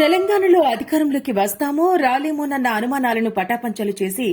తెలంగాణలో అధికారంలోకి వస్తామో రాలేమోనన్న అనుమానాలను పటాపంచలు చేసి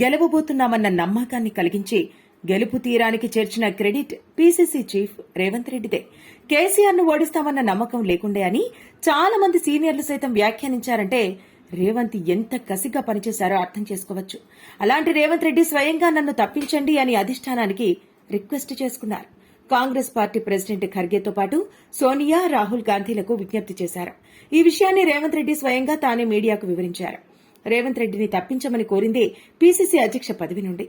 గెలవబోతున్నామన్న నమ్మకాన్ని కలిగించి గెలుపు తీరానికి చేర్చిన క్రెడిట్ పీసీసీ చీఫ్ రేవంత్ రెడ్డిదే. కేసీఆర్ను ఓడిస్తామన్న నమ్మకం లేకుండే అని చాలా మంది సీనియర్లు సైతం వ్యాఖ్యానించారంటే రేవంత్ ఎంత కసిగా పనిచేశారో అర్థం చేసుకోవచ్చు. అలాంటి రేవంత్ రెడ్డి స్వయంగా నన్ను తప్పించండి అని అధిష్టానానికి రిక్వెస్ట్ చేసుకున్నారు. కాంగ్రెస్ పార్టీ ప్రెసిడెంట్ ఖర్గేతో పాటు సోనియా రాహుల్ గాంధీలకు విజ్ఞప్తి చేశారు. ఈ విషయాన్ని రేవంత్ రెడ్డి స్వయంగా తానే మీడియాకు వివరించారు. రేవంత్ రెడ్డిని తప్పించమని కోరిందే పీసీసీ అధ్యక్ష పదవి నుండి.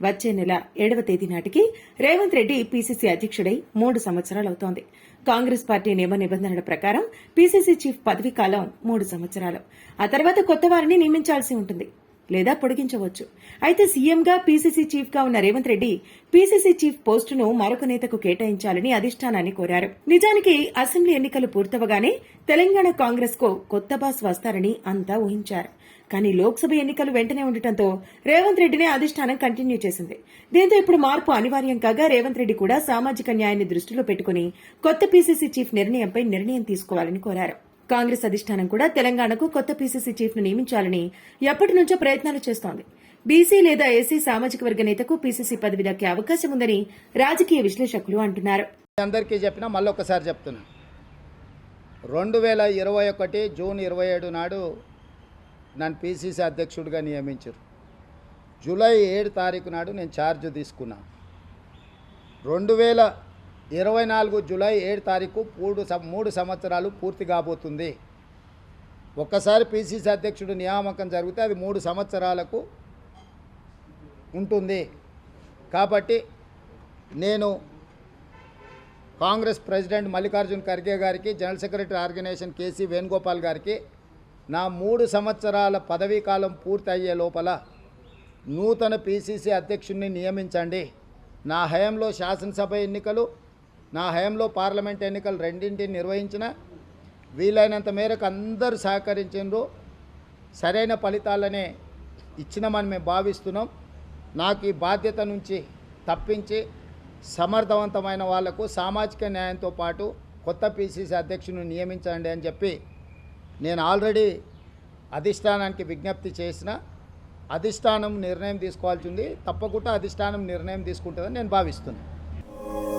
వచ్చే నెల ఏడవ తేదీ నాటికి రేవంత్ రెడ్డి పీసీసీ అధ్యక్షుడై మూడు సంవత్సరాలవుతోంది కాంగ్రెస్ పార్టీ నియమ నిబంధనల ప్రకారం పీసీసీ చీఫ్ పదవీ కాలం మూడు సంవత్సరాలు. ఆ తర్వాత కొత్త వారిని నియమించాల్సి ఉంటుంది. లేదా పొడిగించవచ్చు. అయితే సీఎంగా పీసీసీ చీఫ్గా ఉన్న రేవంత్ రెడ్డి పీసీసీ చీఫ్ పోస్టును మరొక నేతకు కేటాయించాలని అధిష్టానాన్ని కోరారు. నిజానికి అసెంబ్లీ ఎన్నికలు పూర్తవగానే తెలంగాణ కాంగ్రెస్కు కొత్త బాస్ వస్తారని అంతా ఊహించారు. కానీ లోక్సభ ఎన్నికలు వెంటనే ఉండటంతో రేవంత్ రెడ్డినే అధిష్టానం కంటిన్యూ చేసింది. దీంతో ఇప్పుడు మార్పు అనివార్యం కాగా రేవంత్ రెడ్డి కూడా సామాజిక న్యాయాన్ని దృష్టిలో పెట్టుకుని కొత్త పీసీసీ చీఫ్ నిర్ణయంపై నిర్ణయం తీసుకోవాలని కోరారు. కాంగ్రెస్ అధిష్టానం కూడా తెలంగాణకు కొత్త పీసీసీ చీఫ్ను నియమించాలని ఎప్పటి నుంచో ప్రయత్నాలు చేస్తోంది. బీసీ లేదా ఎస్సీ సామాజిక వర్గ నేతకు పీసీసీ పదవి దక్కే అవకాశం ఉందని రాజకీయ విశ్లేషకులు అంటున్నారు. అందరికీ చెప్పినా మళ్ళీ ఒకసారి చెప్తున్నా. రెండు వేల ఇరవై ఒకటి జూన్ ఇరవై ఏడు నాడు నన్ను పీసీసీ అధ్యక్షుడిగా నియమించారు. జూలై ఏడు తారీఖు నాడు నేను ఛార్జ్ తీసుకున్నాను రెండు వేల ఇరవై నాలుగు జూలై ఏడు తారీఖు మూడు సం- మూడు సంవత్సరాలు పూర్తి కాబోతుంది. ఒక్కసారి పీసీసీ అధ్యక్షుడు నియామకం జరిగితే అది మూడు సంవత్సరాలకు ఉంటుంది. కాబట్టి నేను కాంగ్రెస్ ప్రెసిడెంట్ మల్లికార్జున్ ఖర్గే గారికి general secretary organisation K C Venugopal గారికి నా మూడు సంవత్సరాల పదవీ కాలం పూర్తి అయ్యే లోపల నూతన పీసీసీ అధ్యక్షుడిని నియమించండి. నా హయంలో శాసనసభ ఎన్నికలు నా హయాంలో పార్లమెంట్ ఎన్నికలు రెండింటిని నిర్వహించిన వీలైనంత మేరకు అందరూ సహకరించిండ్రు సరైన ఫలితాలనే ఇచ్చినామని మేము భావిస్తున్నాం. నాకు ఈ బాధ్యత నుంచి తప్పించి సమర్థవంతమైన వాళ్ళకు సామాజిక న్యాయంతో పాటు కొత్త పిసిసి అధ్యక్షుని నియమించండి అని చెప్పి నేను ఆల్రెడీ అధిష్టానానికి విజ్ఞప్తి చేసిన అధిష్టానం నిర్ణయం తీసుకోవాల్సి ఉంది. తప్పకుండా అధిష్టానం నిర్ణయం తీసుకుంటుందని నేను భావిస్తున్నాను.